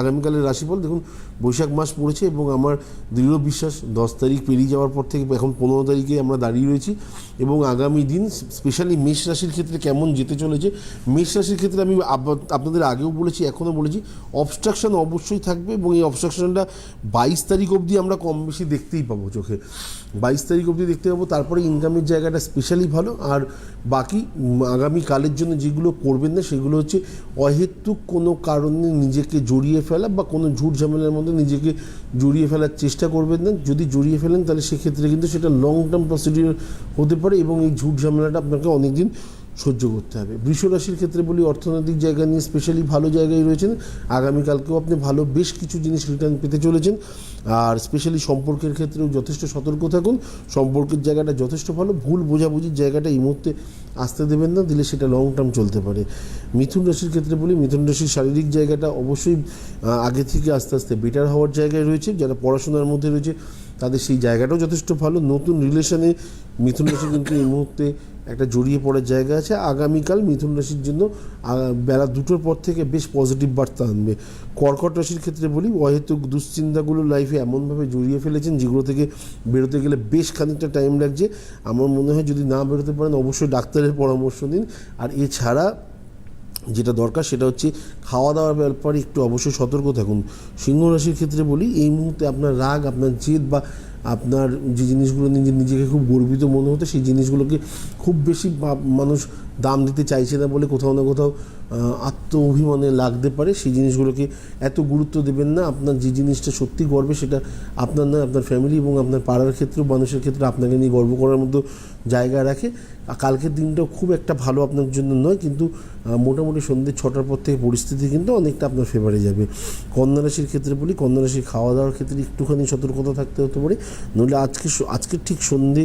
আগামীকালের রাশিফল, দেখুন, বৈশাখ মাস পড়েছে এবং আমার দৃঢ় বিশ্বাস, দশ তারিখ পেরিয়ে যাওয়ার পর থেকে এখন পনেরো তারিখে আমরা দাঁড়িয়ে রয়েছি এবং আগামী দিন স্পেশালি মেষ রাশির ক্ষেত্রে কেমন যেতে চলেছে, মেষ রাশির ক্ষেত্রে আমি আপনাদের আগেও বলেছি, এখনও বলেছি অবস্ট্রাকশন অবশ্যই থাকবে এবং এই অবস্ট্রাকশনটা বাইশ তারিখ অবধি আমরা কম বেশি দেখতেই পাবো চোখে। বাইশ তারিখ অবধি দেখতে পাবো, তারপরে ইনকামের জায়গাটা স্পেশালি ভালো, আর বাকি আগামী কালের জন্য যেগুলো করবেন না, সেগুলো হচ্ছে অহেতুক কোনো কারণে নিজেকে জড়িয়ে ফেলা বা কোনো ঝুট ঝামেলার মধ্যে নিজেকে জড়িয়ে ফেলার চেষ্টা করবেন না। যদি জড়িয়ে ফেলেন, তাহলে সেক্ষেত্রে কিন্তু সেটা লং টার্ম প্রসিডিওর হতে পারে এবং এই ঝুট ঝামেলাটা আপনাকে অনেকদিন সহ্য করতে হবে। বৃষ রাশির ক্ষেত্রে বলি, অর্থনৈতিক জায়গা নিয়ে স্পেশালি ভালো জায়গায় রয়েছেন। আগামীকালকেও আপনি ভালো বেশ কিছু জিনিস রিটার্ন পেতে চলেছেন। আর স্পেশালি সম্পর্কের ক্ষেত্রেও যথেষ্ট সতর্ক থাকুন। সম্পর্কের জায়গাটা যথেষ্ট ভালো, ভুল বোঝাবুঝির জায়গাটা এই মুহূর্তে আসতে দেবেন না, দিলে সেটা লং টার্ম চলতে পারে। মিথুন রাশির ক্ষেত্রে বলি, মিথুন রাশির শারীরিক জায়গাটা অবশ্যই আগে থেকে আস্তে আস্তে বেটার হওয়ার জায়গায় রয়েছে। যারা পড়াশোনার মধ্যে রয়েছে, তাদের সেই জায়গাটাও যথেষ্ট ভালো। নতুন রিলেশনে মিথুন রাশি কিন্তু এই মুহূর্তে একটা জড়িয়ে পড়ার জায়গা আছে। আগামীকাল মিথুন রাশির জন্য বেলা দুটোর পর থেকে বেশ পজিটিভ বার্তা আনবে। কর্কট রাশির ক্ষেত্রে বলি, অহেতুক দুশ্চিন্তাগুলো লাইফে এমনভাবে জড়িয়ে ফেলেছেন যেগুলো থেকে বেরোতে গেলে বেশ খানিকটা টাইম লাগছে। আমার মনে হয় যদি না বেরোতে পারেন, অবশ্যই ডাক্তারের পরামর্শ নিন। আর এছাড়া যেটা দরকার সেটা হচ্ছে খাওয়া দাওয়ার ব্যাপারে একটু অবশ্যই সতর্ক থাকুন। সিংহ রাশির ক্ষেত্রে বলি, এই মুহূর্তে আপনার রাগ, আপনার জেদ বা আপনার যে জিনিসগুলো নিজে নিজেকে খুব গর্বিত মনে হতো, সেই জিনিসগুলোকে খুব বেশি মানুষ দাম দিতে চাইছে না বলে কোথাও না কোথাও আত্ম অভিমানে লাগতে পারে। সেই জিনিসগুলোকে এত গুরুত্ব দেবেন না, আপনার যে জিনিসটা সত্যি গর্বে সেটা আপনার না আপনার ফ্যামিলি এবং আপনার পাড়ার ক্ষেত্রে মানুষের ক্ষেত্রে আপনাকে নিয়ে গর্ব করার মতো জায়গা রাখে। কালকের দিনটাও খুব একটা ভালো আপনার জন্য নয়, কিন্তু মোটামুটি সন্ধ্যে ছটার পর থেকে পরিস্থিতি কিন্তু অনেকটা আপনার ফেভারে যাবে। কন্যা রাশির ক্ষেত্রে বলি, কন্যা রাশির খাওয়া দাওয়ার ক্ষেত্রে একটুখানি সতর্কতা থাকতে হতে পারে। নইলে আজকে আজকে ঠিক সন্ধ্যে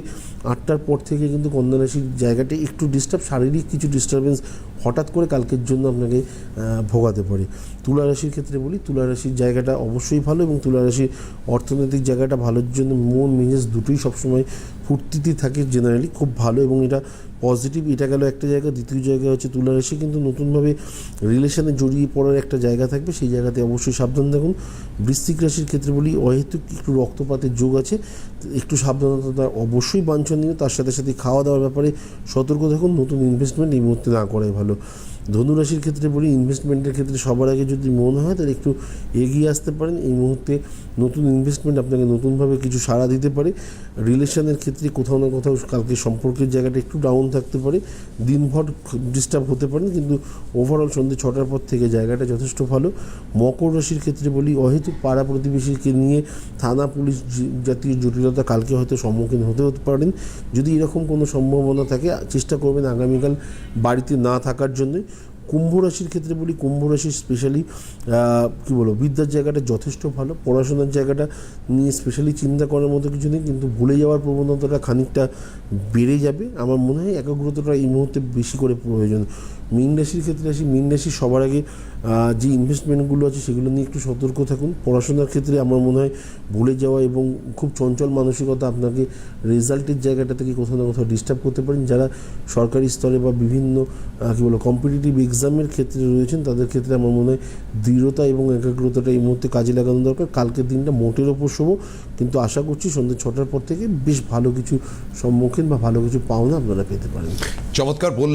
আটটার পর থেকে কিন্তু কন্যা রাশির জায়গাটা একটু ডিস্টার্ব শারীরিক কিছু ডিস্টারবেন্স হঠাৎ করে কালকের জন্য আপনাকে ভোগাতে পারে। তুলা রাশির ক্ষেত্রে বলি, তুলা রাশির জায়গাটা অবশ্যই ভালো এবং তুলা রাশির অর্থনৈতিক জায়গাটা ভালোর জন্য মন মেজাজ দুটোই সবসময় ফুর্তিতে থাকে জেনারেলি খুব ভালো এবং এটা পজিটিভ এটা গেল একটা জায়গা, দ্বিতীয় জায়গা হচ্ছে তুলা রাশি, কিন্তু নতুনভাবে রিলেশনে জড়িয়ে পড়ার একটা জায়গা থাকবে, সেই জায়গাতে অবশ্যই সাবধান থাকুন। বৃশ্চিক রাশির ক্ষেত্রে বলি, অহেতুক একটু রক্তপাতের যোগ আছে, একটু সাবধানতা অবশ্যই বাঞ্ছনীয়, তার সাথে সাথে খাওয়া দাওয়ার ব্যাপারে সতর্ক থাকুন, নতুন ইনভেস্টমেন্ট এই মুহূর্তে না করাই ভালো। ধনুরাশির ক্ষেত্রে বলি ইনভেস্টমেন্টের ক্ষেত্রে সবার আগে যদি মনে হয়, তাহলে একটু এগিয়ে আসতে পারেন। এই মুহূর্তে নতুন ইনভেস্টমেন্ট আপনাকে নতুনভাবে কিছু সাড়া দিতে পারে। রিলেশনের ক্ষেত্রে কোথাও না কোথাও কালকে সম্পর্কের জায়গাটা একটু ডাউন থাকতে পারে। দিনভর ডিস্টার্ব হতে পারেন, কিন্তু ওভারঅল সন্ধ্যে ছটার পর থেকে জায়গাটা যথেষ্ট ভালো। মকর রাশির ক্ষেত্রে বলি, অহেতুক পাড়া প্রতিবেশীকে নিয়ে থানা, পুলিশ জাতীয় জটিলতা কালকে হয়তো সম্মুখীন হতে হতে পারেন। যদি এরকম কোনো সম্ভাবনা থাকে, চেষ্টা করবেন আগামীকাল বাড়িতে না থাকার জন্যই কুম্ভ রাশির ক্ষেত্রে বলি, কুম্ভ রাশির স্পেশালি কী বলব, বিদ্যার জায়গাটা যথেষ্ট ভালো, পড়াশোনার জায়গাটা নিয়ে স্পেশালি চিন্তা করার মতো কিছু নেই, কিন্তু ভুলে যাওয়ার প্রবণতাটা খানিকটা বেড়ে যাবে। আমার মনে হয় একাগ্রতাটা এই মুহূর্তে বেশি করে প্রয়োজন। মীন রাশির ক্ষেত্রে আসি, মীন রাশি সবার আগে যে ইনভেস্টমেন্টগুলো আছে সেগুলো নিয়ে একটু সতর্ক থাকুন। পড়াশোনার ক্ষেত্রে আমার মনে হয় ভুলে যাওয়া এবং খুব চঞ্চল মানসিকতা আপনাকে রেজাল্টের জায়গাটা থেকে কোথাও না কোথাও ডিস্টার্ব করতে পারেন। যারা সরকারি স্তরে বা বিভিন্ন কী বলো কম্পিটিটিভ এক্সামের ক্ষেত্রে রয়েছেন, তাদের ক্ষেত্রে আমার মনে হয় দৃঢ়তা এবং একাগ্রতাটা এই মুহূর্তে কাজে লাগানো দরকার। কালকের দিনটা মোটের ওপর শুভ, কিন্তু আশা করছি সন্ধ্যে ছটার পর থেকে বেশ ভালো কিছু সম্মুখীন বা ভালো কিছু পাওনা আপনারা পেতে পারেন। চমৎকার বললেন।